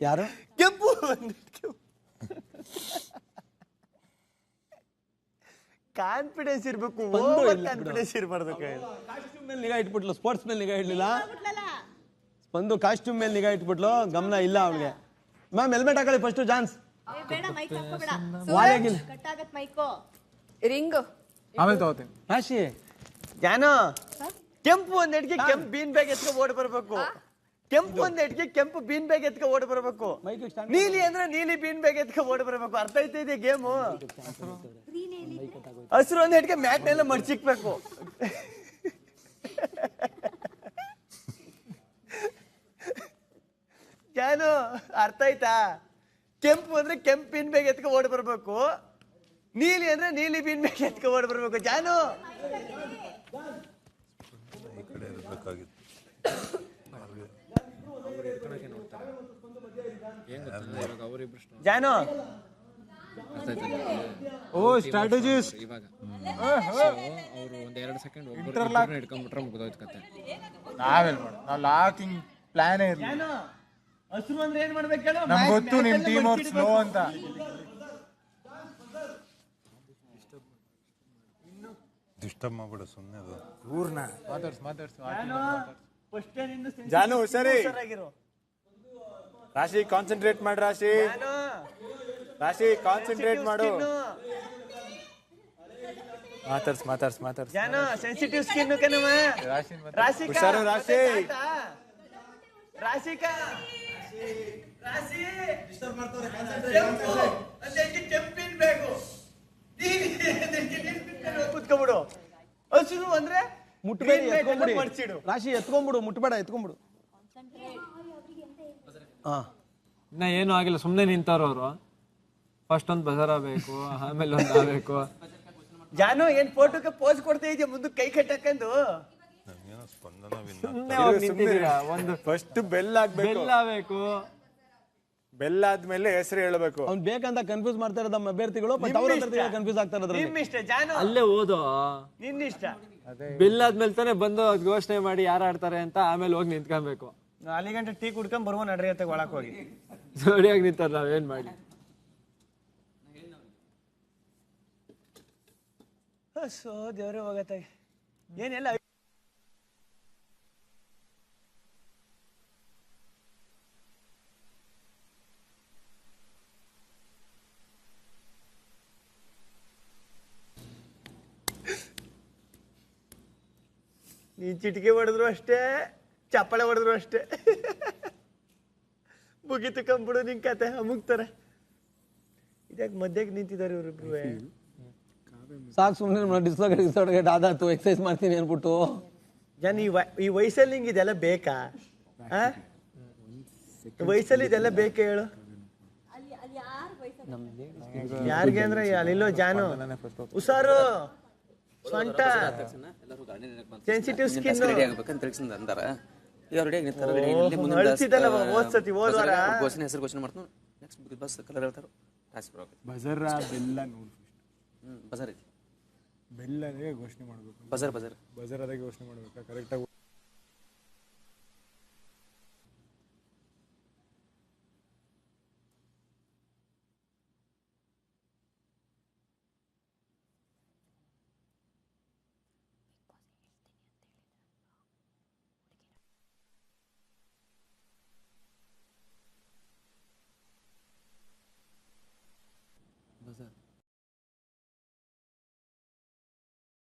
ಯಾರು? ಕೆಂಪು ಒಂದೆಡ್ಗೆ ಕಾನ್ಫಿಡೆನ್ಸ್ ಇರ್ಬೇಕು ಕಾನ್ಫಿಡೆನ್ಸ್ ಇರಬಾರ್ದು ಕಾಸ್ಟ್ಯೂಮ್ ಮೇಲೆ ನಿಗಾ ಇಟ್ಬಿಟ್ಲು ಸ್ಪೋರ್ಟ್ಸ್ ಮೇಲೆ ನಿಗಾ ಇಡ್ಲಿಲ್ಲ. ಬಂದು ಕಾಸ್ಟ್ಯೂಮ್ ಮೇಲೆ ನಿಗಾ ಇಟ್ಬಿಟ್ಲು ಗಮನ ಇಲ್ಲ ಅವ್ಳಿಗೆ. ಮ್ಯಾಮ್ ಹೆಲ್ಮೆಟ್ ಹಾಕೊಳ್ಳಿ ಫಸ್ಟ್ ಜಾನ್ಸ್ ಏ, ಬೇಡ ಮೈಕ್ ಹಾಕೋಬೇಡ ವಾಲೆಗಿಲ್ಲ ಕಟ್ಟಾಗತ್ ಮೈಕು ರಿಂಗು ಆಮೇಲೆ ತಗೋತೀನಿ. ರಾಶಿ. ಜಾನು ಕೆಂಪು ಒಂದ್ ಕೆಂಪು ಬೀನ್ ಬ್ಯಾಗ್ ಎತ್ಕೊ ಓಡ್ ಬರ್ಬೇಕು. ಕೆಂಪು ಒಂದ್ ಎಟ್ಗೆ ಕೆಂಪು ಬೀನ್ ಬ್ಯಾಗ್ ಎತ್ಕ ಓಡ್ ಬರಬೇಕು. ನೀಲಿ ಅಂದ್ರೆ ನೀಲಿ ಬೀನ್ ಬ್ಯಾಗ್ ಎತ್ಕೊ ಓಡ್ ಬರಬೇಕು. ಅರ್ಥ ಐತೆ ಇದೆ ಗೇಮು ಹಸಿರು ಒಂದ್ ಎಟ್ಗೆ ಮ್ಯಾಟ್ ಎಲ್ಲ ಮಡ್ಚಿಕ್ಬೇಕು ಜಾನು ಅರ್ಥ ಆಯ್ತಾ? ಕೆಂಪು ಅಂದ್ರೆ ಕೆಂಪು ಬೀನ್ ಬ್ಯಾಗ್ ಎತ್ಕೊ ಓಡ್ ಬರ್ಬೇಕು. ನೀಲಿ ಅಂದ್ರೆ ನೀಲಿ ಬೀನ್ ಬ್ಯಾಗ್ ಎತ್ಕ ಓಡ್ ಬರ್ಬೇಕು. ಜಾನು ಜಾನು! ಓ ಸ್ಟ್ರಾಟಜಿಸ್ಟ್ ಇವಾಗ. ಅವರು ಒಂದ್ ಎರಡು ಸೆಕೆಂಡ್ ಒಬ್ಬರು ಹಿಡ್ಕೊಂಡ್ಬಿಟ್ರೆ ಮುಗಿದೋಯ್ತು ಕತೆ. ನಾವೇನ್ ಮಾಡು ನಾವು ಲಾಕಿಂಗ್ ಪ್ಲಾನೇ ಇರ್ಲಿ ಜಾನು ಹಸಿರು ಅಂದ್ರೆ ಏನ್ ಮಾಡ್ಬೇಕು ಹೇಳು ನಮ್ಗೆ ಗೊತ್ತು ನಿಮ್ ಟೀಮ್ ಅವ್ರು ಸ್ಲೋ ಅಂತ. ಡಿಸ್ಟರ್ಬ್ ಮಾಡ್ಬಿಡು ಸುಮ್ಮನೆ ಅದು ಊರ್ನ ಮಾತಾಡ್ಸು. ಮಾತಾಡ್ಸು. ಜಾನು ಹುಷಾರಿ. ಹುಷಾರಾಗಿರು. ರಾಶಿ ಕಾನ್ಸಂಟ್ರೇಟ್ ಮಾಡು ರಾಶಿ. ರಾಶಿ ಕಾನ್ಸಂಟ್ರೇಟ್ ಮಾಡು. ಮಾತಾಡ್ಸ್ ಮಾತಾಡ್ಸ್ ಮಾತಾಡ್ಸ್. ಜಾನು ಸೆನ್ಸಿಟಿವ್ ಸ್ಕಿನ್ ಕಣವ ರಾಶಿ ರಾಶಿಕಾ ಹುಷಾರು ರಾಶಿ. ರಾಶಿಕಾ. ರಾಶಿ. ಕೆಂಪು. ಅದಕ್ಕೆ ಕೆಂಪಿನ ಬೇಕು ಕುತ್ಕೊಬಿಡು. ಹಸಿರು ಅಂದ್ರೆ ಮುಟ್ಬೇಡಿ ಮಡ್ಚಿಡು ರಾಶಿ ಎತ್ಕೊಂಬಿಡು ಮುಟ್ಬೇಡ ಎತ್ಕೊಂಬಿಡು. ಹಾ ಇನ್ನ ಏನು ಆಗಿಲ್ಲ ಸುಮ್ಮನೆ ನಿಂತವ್ರು ಅವರು. ಫಸ್ಟ್ ಒಂದು ಬಜಾರ ಬೇಕು ಆಮೇಲೆ ಒಂದು ಆಗಬೇಕು. ಜಾನು ಏನ್ ಫೋಟೋಕ್ಕೆ ಪೋಸ್ ಕೊಡ್ತಾ ಇದೆಯಾ? ಮುಂದೆ ಕೈ ಕಟ್ಟಕ್ಕಂದು ಸುಮ್ಮನೆ ನಿಂತಿದ್ದೀರಾ? ಒಂದು ಫಸ್ಟ್ ಬೆಲ್ ಆಗ್ಬೇಕು. ಬೆಲ್ಲ ಬೇಕು ಬೆಲ್ ಆದ್ಮೇಲೆ ಹೆಸರು ಹೇಳ್ಬೇಕು. ಅವ್ನ್ ಬೇಕಂತ ಕನ್ಫ್ಯೂಸ್ ಮಾಡ್ತಾ ಇರೋದು ನಮ್ಮ ಅಭ್ಯರ್ಥಿಗಳು ಬಟ್ ಅವ್ರ ಅಭ್ಯರ್ಥಿಗಳು ಕನ್ಫ್ಯೂಸ್ ಆಗ್ತಾ ಇರೋದ್ರಲ್ಲಿ. ನಿಮ್ ಇಷ್ಟ ಜಾನು. ಅಲ್ಲೇ ಓದು. ನಿನ್ನ ಇಷ್ಟ ಬಿಲ್ ಆದ್ಮೇಲೆ ತಾನೇ ಬಂದು ಅದ್ ಘೋಷಣೆ ಮಾಡಿ ಯಾರು ಆಡ್ತಾರೆ ಅಂತ ಆಮೇಲೆ ಹೋಗಿ ನಿಂತ್ಕೊಬೇಕು. ಗಂಟೆ ಟೀ ಕುಡ್ಕೊಂಡ್ ಬರುವ ನಡ್ರಿ ಅಂತ ಒಳಕ್ ಹೋಗಿ. ಜೋಡಿಯಾಗಿ ನಿಂತಾರ ನಾವೇನ್ ಮಾಡಿ? ಸೊ ದೇವ್ರೆ ಹೋಗತ್ತ. ಏನೆಲ್ಲ? ನೀನ್ ಚಿಟಿಕೆ ಹೊಡೆದ್ರು ಅಷ್ಟೇ. ಚಪ್ಪಳೆ ಹೊಡೆದ್ರು ಅಷ್ಟೇ. ಮುಗಿತು ಕಂಬಿಡು ನಿನ್ ಕತೆ ಅಮುಗ್ತಾರೆ ಇದ್ಯಾಕೆ ಮಧ್ಯಕ್ಕೆ ನಿಂತಿದ್ದಾರೆ ಇವ್ರಿಬ್ರು ಸಾಕು ಸುಮ್ಮನೆ ಡಿಸ್ಲೋಗೇಟ್ ಡಿಸ್ಲೋಗೇಟ್ ಆದಾತು ಎಕ್ಸಸೈಸ್ ಮಾಡ್ತೀನಿ ಅನ್ಬಿಟ್ಟು. ಜನ ಈ ಈ ವಯಸ್ಸಲ್ಲಿ ನಿಂಗೆ ಇದೆಲ್ಲ ಬೇಕಾ? ಆ? ಈ ವಯಸ್ಸಲ್ಲಿ ಇದೆಲ್ಲ ಬೇಕಾ ಹೇಳು? ಅಲ್ಲಿ ಅಲ್ಲಿ ಯಾರು ವಯಸ್ಸು ಯಾರಿಗೆ ಅಂದ್ರೆ ಅಲ್ಲಿಲ್ಲೋ ಜಾನು ಹುಷಾರು ಸೊಂಟ ಸೆನ್ಸಿಟಿವ್ ಸ್ಕಿನ್ ಅಂದಾರ. ಈಗ ರೆಡಿ ಆಗಿ ನಿಂತಾರ ರೆಡಿ ಇಲ್ಲಿ ಮುಂದಿನ ಅಳ್ತಿದ್ದಲ್ಲ ಹೋದ್ ಸತಿ ಹೋದ್ ವಾರ. ಘೋಷಣೆ ಹೆಸರು ಘೋಷಣೆ ಮಾಡ್ತಾನೆ. ನೆಕ್ಸ್ಟ್ ಬಸ್ ಕಲರ್ ಹೇಳ್ತಾರ. ಬ್ರೋ ಬಜರ್ ಬೆಲ್ಲ ನೋಡು ಹ್ಮ್ ಬಜಾರ್ ಐತಿ ಬೆಲ್ಲನೇ ಘೋಷಣೆ ಮಾಡ್ಬೇಕು. ಬಜಾರ್ ಬಜಾರ್. ಬಜರ್ ಅದಾಗೆ ಘೋಷಣೆ ಮಾಡ್ಬೇಕಾ? ಕರೆಕ್ಟಾಗಿ